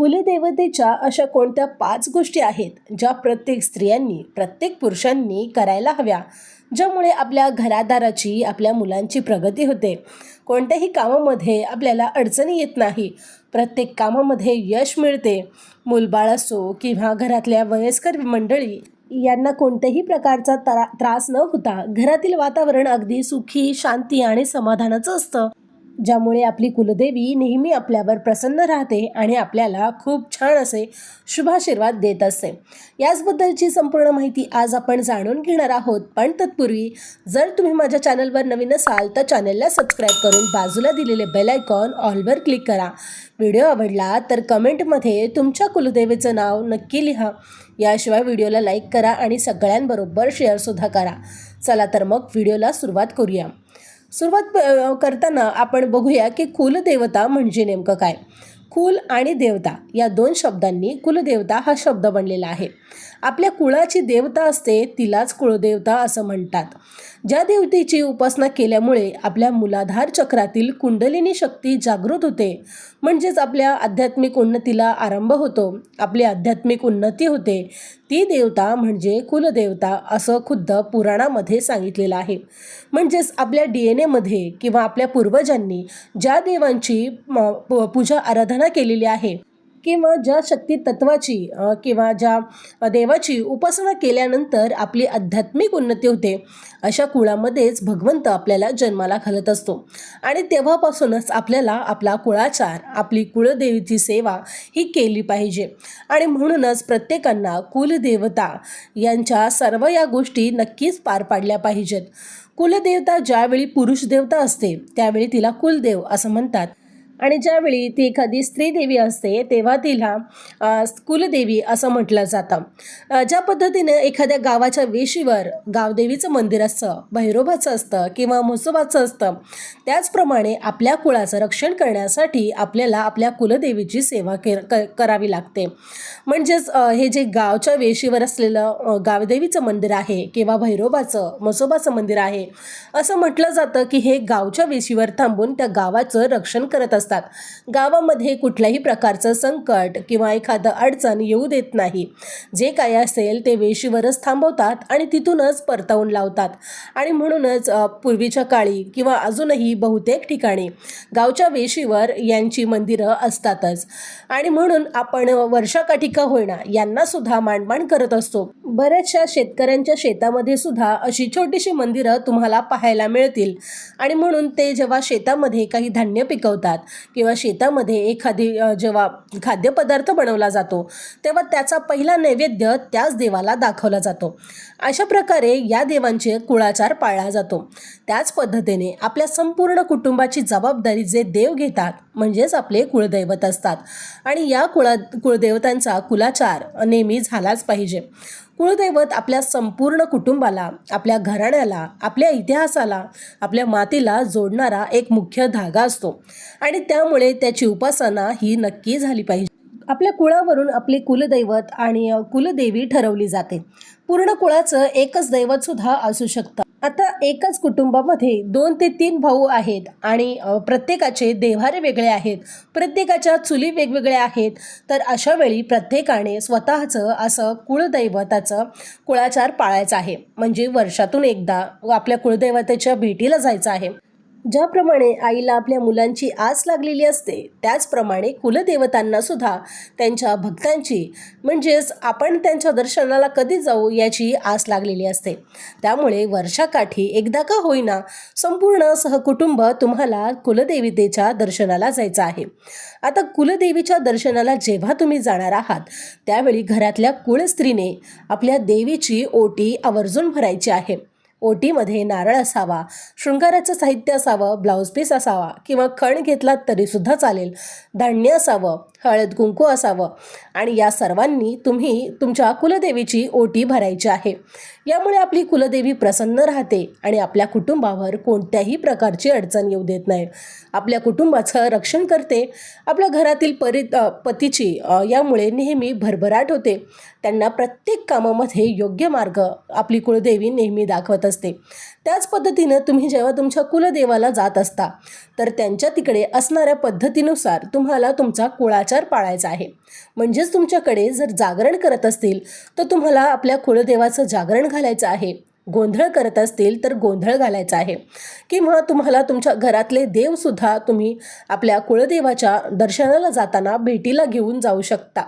कुलदेवतेच्या अशा कोणत्या पाच गोष्टी आहेत ज्या प्रत्येक स्त्रियांनी प्रत्येक पुरुषांनी करायला हव्या ज्यामुळे आपल्या घरादाराची आपल्या मुलांची प्रगती होते? कोणत्याही कामामध्ये आपल्याला अडचणी येत नाही. प्रत्येक कामामध्ये यश मिळते. मूलबाळ असो किंवा घरातल्या वयस्कर मंडळी यांना कोणत्याही प्रकारचा त्रा त्रास न होता घरातील वातावरण अगदी सुखी शांती आणि समाधानाचं असतं. ज्यामुळे आपली कुलदेवी नेहमी आपल्यावर प्रसन्न राहते आणि आपल्याला खूप छान असे शुभाशीर्वाद देत असते. याचबद्दलची संपूर्ण माहिती आज आपण जाणून घेणार आहोत. पण तत्पूर्वी जर तुम्ही माझ्या चॅनलवर नवीन असाल तर चॅनलला सबस्क्राईब करून बाजूला दिलेले बेल आयकॉन ऑलवर क्लिक करा. व्हिडिओ आवडला तर कमेंटमध्ये तुमच्या कुलदेवीचं नाव नक्की लिहा. याशिवाय व्हिडिओला लाईक करा आणि सगळ्यांबरोबर शेअरसुद्धा करा. चला तर मग व्हिडिओला सुरुवात करूया. सुरुवात करताना आपण बघूया की कुलदेवता म्हणजे नेमकं काय? कुल आणि देवता या दोन शब्दांनी कुलदेवता हा शब्द बनलेला आहे. आपल्या कुळाची देवता असते तिलाच कुळदेवता असं म्हणतात. ज्या देवतेची उपासना केल्यामुळे आपल्या मुलाधार चक्रातील कुंडलिनी शक्ती जागृत होते. म्हणजेच आपल्या आध्यात्मिक उन्नतीला आरंभ होतो. आपली आध्यात्मिक उन्नती होते. ती देवता म्हणजे कुलदेवता असं खुद्द पुराणामध्ये सांगितलेलं आहे. म्हणजेच आपल्या डी एन एमध्ये किंवा आपल्या पूर्वजांनी ज्या देवांची म, प- पूजा आराधना केलेली आहे किंवा ज्या शक्ती तत्वाची किंवा ज्या देवाची उपासना केल्यानंतर आपली आध्यात्मिक उन्नती होते अशा कुळामध्येच भगवंत आपल्याला जन्माला घालत असतो. आणि तेव्हापासूनच आपल्याला आपला कुळाचार आपली कुळदेवीची सेवा ही केली पाहिजे. आणि म्हणूनच प्रत्येकांना कुलदेवता यांच्या सर्व या गोष्टी नक्कीच पार पाडल्या पाहिजेत. कुलदेवता ज्यावेळी पुरुष देवता असते त्यावेळी तिला कुलदेव असं म्हणतात. आणि ज्यावेळी ती एखादी स्त्री देवी असते तेव्हा तिला कुलदेवी असं म्हटलं जातं. ज्या पद्धतीने एखाद्या गावाच्या वेशीवर गावदेवीचं मंदिर असतं भैरोबाचं असतं किंवा म्हसोबाचं असतं त्याचप्रमाणे आपल्या कुळाचं रक्षण करण्यासाठी आपल्याला आपल्या कुलदेवीची सेवा के क करावी लागते. म्हणजेच हे जे गावच्या वेशीवर असलेलं गावदेवीचं मंदिर आहे किंवा भैरोबाचं म्हसोबाचं मंदिर आहे असं म्हटलं जातं की हे गावच्या वेशीवर थांबून त्या गावाचं रक्षण करत असतात. गावामध्ये कुठल्याही प्रकारचं संकट किंवा एखादं अडचण येऊ देत नाही. जे काय असेल ते वेशीवरच थांबवतात आणि तिथूनच परतवून लावतात. आणि म्हणूनच पूर्वीच्या काळी किंवा अजूनही बहुतेक ठिकाणी गावच्या वेशीवर यांची मंदिरं असतातच. आणि म्हणून आपण वर्षाकाठिका होईना यांना सुद्धा मानपान करत असतो. बऱ्याचशा शेतकऱ्यांच्या शेतामध्ये सुद्धा अशी छोटीशी मंदिरं तुम्हाला पाहायला मिळतील. आणि म्हणून ते जेव्हा शेतामध्ये काही धान्य पिकवतात किंवा शेतामध्ये एखादी जेव्हा खाद्यपदार्थ बनवला जातो तेव्हा त्याचा पहिला नैवेद्य त्याच देवाला दाखवला जातो. अशा प्रकारे या देवांचे कुळाचार पाळला जातो. त्याच पद्धतीने आपल्या संपूर्ण कुटुंबाची जबाबदारी जे देव घेतात म्हणजेच आपले कुळदैवत असतात. आणि या कुळा कुळदेवतांचा कुलाचार नेहमी झालाच पाहिजे. कुळदैवत आपल्या संपूर्ण कुटुंबाला आपल्या घराण्याला आपल्या इतिहासाला आपल्या मातीला जोडणारा एक मुख्य धागा असतो. आणि त्यामुळे त्याची उपासना ही नक्की झाली पाहिजे. आपल्या कुळावरून आपले कुलदैवत आणि कुलदेवी ठरवली जाते. पूर्ण कुळाचं एकच दैवत सुद्धा असू शकतं. आता एकाच कुटुंबामध्ये दोन ते तीन भाऊ आहेत आणि प्रत्येकाचे देव्हारे वेगळे आहेत प्रत्येकाच्या चुली वेगवेगळ्या आहेत तर अशा वेळी प्रत्येकाने स्वतःचं असं कुळदैवताचं कुळाचार पाळायचं आहे. म्हणजे वर्षातून एकदा आपल्या कुळदैवतेच्या भेटीला जायचं आहे. ज्याप्रमाणे आईला आपल्या मुलांची आस लागलेली असते त्याचप्रमाणे कुलदेवतांना सुद्धा त्यांच्या भक्तांची म्हणजेच आपण त्यांच्या दर्शनाला कधी जाऊ याची आस लागलेली असते. त्यामुळे वर्षाकाठी एकदा का होईना संपूर्ण सहकुटुंब तुम्हाला कुलदेवतेच्या दर्शनाला जायचं आहे. आता कुलदेवीच्या दर्शनाला जेव्हा तुम्ही जाणार आहात त्यावेळी घरातल्या कुळस्त्रीने आपल्या देवीची ओटी आवर्जून भरायची आहे. ओटीमध्ये नारळ असावा शृंगाराचं साहित्य असावं ब्लाऊज पीस असावा किंवा खण घेतलात तरीसुद्धा चालेल. धान्य असावं. हळद कुंकू असावं. आणि या सर्वांनी तुम्ही तुमच्या कुलदेवीची ओटी भरायची आहे. यामुळे आपली कुलदेवी प्रसन्न राहते आणि आपल्या कुटुंबावर कोणत्याही प्रकारची अडचण येऊ देत नाही. आपल्या कुटुंबाचं रक्षण करते. आपल्या घरातील परि पतीची यामुळे नेहमी भरभराट होते. त्यांना प्रत्येक कामामध्ये योग्य मार्ग आपली कुलदेवी नेहमी दाखवत असते. त्याच पद्धतीनं तुम्ही जेव्हा तुमच्या कुलदेवाला जात असता तर त्यांच्या तिकडे असणाऱ्या पद्धतीनुसार तुम्हाला तुमचा कुळाचार पाळायचा आहे. म्हणजेच तुमच्याकडे जर जागरण करत असतील तर तुम्हाला आपल्या कुलदेवाचं जागरण घालायचं आहे. गोंधळ करत असतील तर गोंधळ घालायचा आहे. किंवा तुम्हाला तुमच्या घरातले देवसुद्धा तुम्ही आपल्या कुळदेवाच्या दर्शनाला जाताना भेटीला घेऊन जाऊ शकता.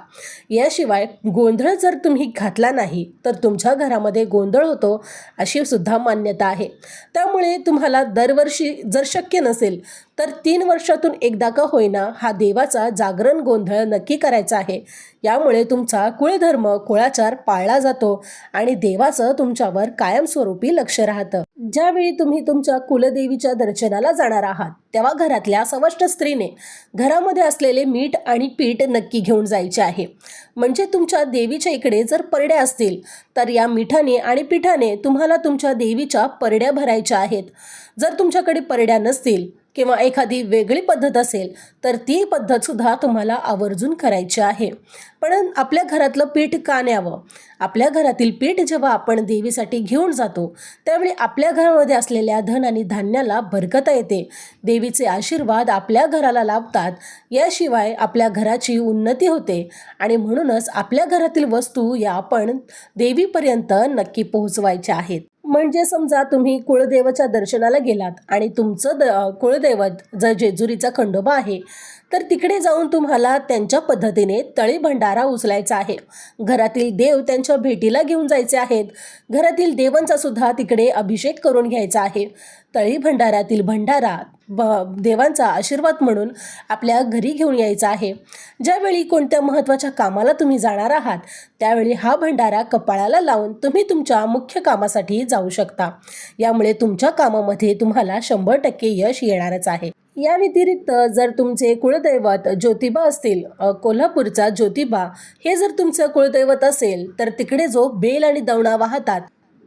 याशिवाय गोंधळ जर तुम्ही घातला नाही तर तुमच्या घरामध्ये गोंधळ होतो अशी सुद्धा मान्यता आहे. त्यामुळे तुम्हाला दरवर्षी जर शक्य नसेल तर तीन वर्षातून एकदा का होईना हा देवाचा जागरण गोंधळ नक्की करायचा आहे. यामुळे तुमचा कुळधर्म कुळाचार पाळला जातो आणि देवाचं तुमच्यावर कायमस्वरूपी लक्ष राहतं. ज्यावेळी तुम्ही तुमच्या कुलदेवीच्या दर्शनाला जाणार आहात तेव्हा घरातल्या सवष्ट स्त्रीने घरामध्ये असलेले मीठ आणि पीठ नक्की घेऊन जायचे आहे. म्हणजे तुमच्या देवीच्या इकडे जर परड्या असतील तर या मिठाने आणि पिठाने तुम्हाला तुमच्या देवीच्या परड्या भरायच्या आहेत. जर तुमच्याकडे परड्या नसतील किंवा एखादी वेगळी पद्धत असेल तर ती पद्धतसुद्धा तुम्हाला आवर्जून करायची आहे. पण आपल्या घरातलं पीठ का न्यावं? आपल्या घरातील पीठ जेव्हा आपण देवीसाठी घेऊन जातो त्यावेळी आपल्या घरामध्ये असलेल्या धन आणि धान्याला भरकता येते. देवीचे आशीर्वाद आपल्या घराला लाभतात. याशिवाय आपल्या घराची उन्नती होते आणि म्हणूनच आपल्या घरातील वस्तू या आपण देवीपर्यंत नक्की पोहोचवायच्या आहेत. म्हणजे समजा तुम्ही कुळदेवाच्या दर्शनाला गेलात आणि तुमचं द कुळदैवत जर जेजुरीचा खंडोबा आहे तर तिकडे जाऊन तुम्हाला त्यांच्या पद्धतीने तळी भंडारा उचलायचा आहे. घरातील देव त्यांच्या भेटीला घेऊन जायचे आहेत. घरातील देवांचा सुद्धा तिकडे अभिषेक करून घ्यायचा आहे. तळी भंडारातील भंडारा ब देवांचा आशीर्वाद म्हणून आपल्या घरी घेऊन यायचा आहे. ज्यावेळी कोणत्या महत्त्वाच्या कामाला तुम्ही जाणार आहात त्यावेळी हा भंडारा कपाळाला लावून तुम्ही तुमच्या मुख्य कामासाठी जाऊ शकता. यामुळे तुमच्या कामामध्ये तुम्हाला शंभर टक्के यश येणारच आहे. या व्यतिरिक्त जर तुमचे कुळदैवत ज्योतिबा असतील कोल्हापूरचा ज्योतिबा हे जर तुमचं कुळदैवत असेल तर तिकडे जो बेल आणि दवणा वाहतात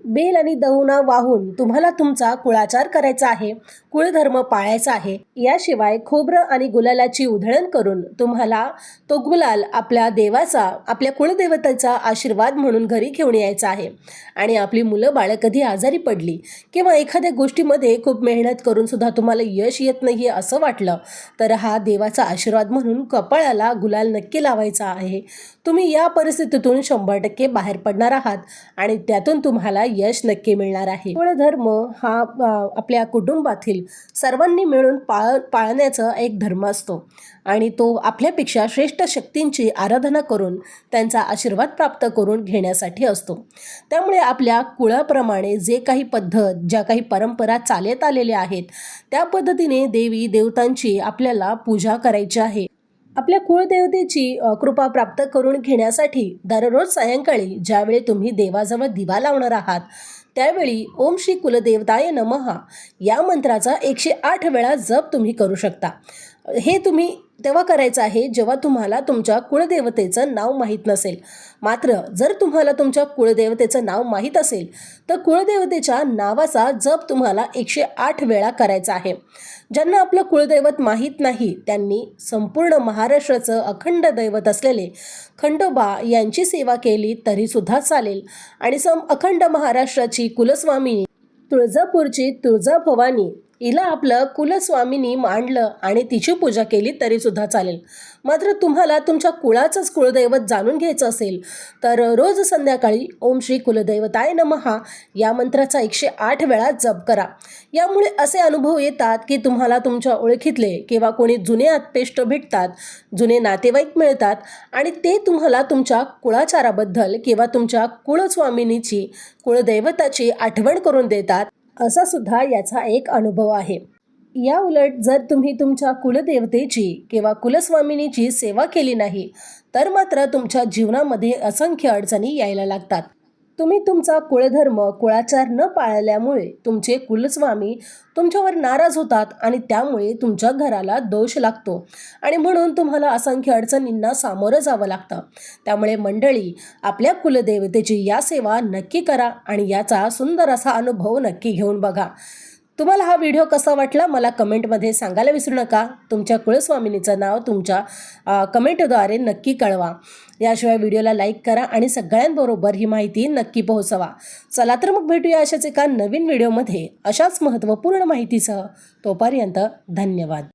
बेल आणि दहुना वाहून तुम्हाला तुमचा कुळाचार करायचा आहे कुळधर्म पाळायचा आहे. याशिवाय खोबरं आणि गुलालाची उधळण करून तुम्हाला तो गुलाल आपल्या देवाचा आपल्या कुळदेवतेचा आशीर्वाद म्हणून घरी घेऊन यायचा आहे. आणि आपली मुलं बाळं कधी आजारी पडली किंवा एखाद्या गोष्टीमध्ये खूप मेहनत करून सुद्धा तुम्हाला यश येत नाही असं वाटलं तर हा देवाचा आशीर्वाद म्हणून कपाळाला गुलाल नक्की लावायचा आहे. तुम्ही या परिस्थितीतून शंभर टक्के बाहेर पडणार आहात आणि त्यातून तुम्हाला यश नक्की मिळणार आहे. कुळधर्म हा आपल्या कुटुंबातील सर्वांनी मिळून पाळ पाळण्याचा एक धर्म असतो. आणि तो आपल्यापेक्षा श्रेष्ठ शक्तींची आराधना करून त्यांचा आशीर्वाद प्राप्त करून घेण्यासाठी असतो. त्यामुळे आपल्या कुळाप्रमाणे जे काही पद्धत ज्या काही परंपरा चालत आलेल्या आहेत त्या पद्धतीने देवी देवतांची आपल्याला पूजा करायची आहे. आपल्या कुळदेवतेची कृपा प्राप्त करून घेण्यासाठी दररोज सायंकाळी ज्यावेळी तुम्ही देवाजवळ दिवा लावणार आहात त्यावेळी ओम श्री कुलदेवताय नमहा या मंत्राचा एकशे आठ वेळा जप तुम्ही करू शकता. हे तुम्ही तेव्हा करायचं आहे जेव्हा तुम्हाला तुमच्या कुळदेवतेचं नाव माहीत नसेल. मात्र जर तुम्हाला तुमच्या कुळदेवतेचं नाव माहीत असेल तर कुळदेवतेच्या नावाचा जप तुम्हाला एकशे आठ वेळा करायचा आहे. ज्यांना आपलं कुळदैवत माहीत नाही त्यांनी संपूर्ण महाराष्ट्राचं अखंड दैवत असलेले खंडोबा यांची सेवा केली तरीसुद्धा चालेल. आणि सम अखंड महाराष्ट्राची कुलस्वामिनी तुळजापूरची तुळजाभवानी हिला आपलं कुलस्वामिनी मांडलं आणि तिची पूजा केली तरी सुद्धा चालेल. मात्र तुम्हाला तुमच्या कुळाचंच कुळदैवत जाणून घ्यायचं असेल तर रोज संध्याकाळी ओम श्री कुलदैवताय नमहा या मंत्राचा एकशे आठ वेळा जप करा. यामुळे असे अनुभव येतात की तुम्हाला तुमच्या ओळखीतले किंवा कोणी जुने आत्पेष्ट भेटतात जुने नातेवाईक मिळतात आणि ते तुम्हाला तुमच्या कुळाचाराबद्दल किंवा तुमच्या कुळस्वामिनीची कुळदैवताची आठवण करून देतात. असा सुद्धा याचा एक अनुभव आहे. या उलट जर तुम्ही तुमच्या कुलदेवतेची किंवा कुलस्वामिनीची सेवा केली नाही तर मात्र तुमच्या जीवनामध्ये असंख्य अडचणी यायला लागतात. तुम्ही तुमचा कुळधर्म कुळाचार न पाळल्यामुळे तुमचे कुलस्वामी तुमच्यावर नाराज होतात आणि त्यामुळे तुमच्या घराला दोष लागतो. आणि म्हणून तुम्हाला असंख्य अडचणींना सामोरं जावं लागतं. त्यामुळे मंडळी आपल्या कुलदेवतेची या सेवा नक्की करा आणि याचा सुंदर असा अनुभव नक्की घेऊन बघा. तुम्हाला हा व्हिडिओ कसा वाटला मला कमेंटमध्ये सांगायला विसरू नका. तुमच्या कुळस्वामिनीचं नाव तुमच्या कमेंटद्वारे नक्की कळवा. याशिवाय व्हिडिओला लाईक करा आणि सगळ्यांबरोबर ही माहिती नक्की पोहोचवा. चला तर मग भेटूया अशाच एका नवीन व्हिडिओमध्ये. अशाच महत्त्वपूर्ण माहितीसह तोपर्यंत धन्यवाद.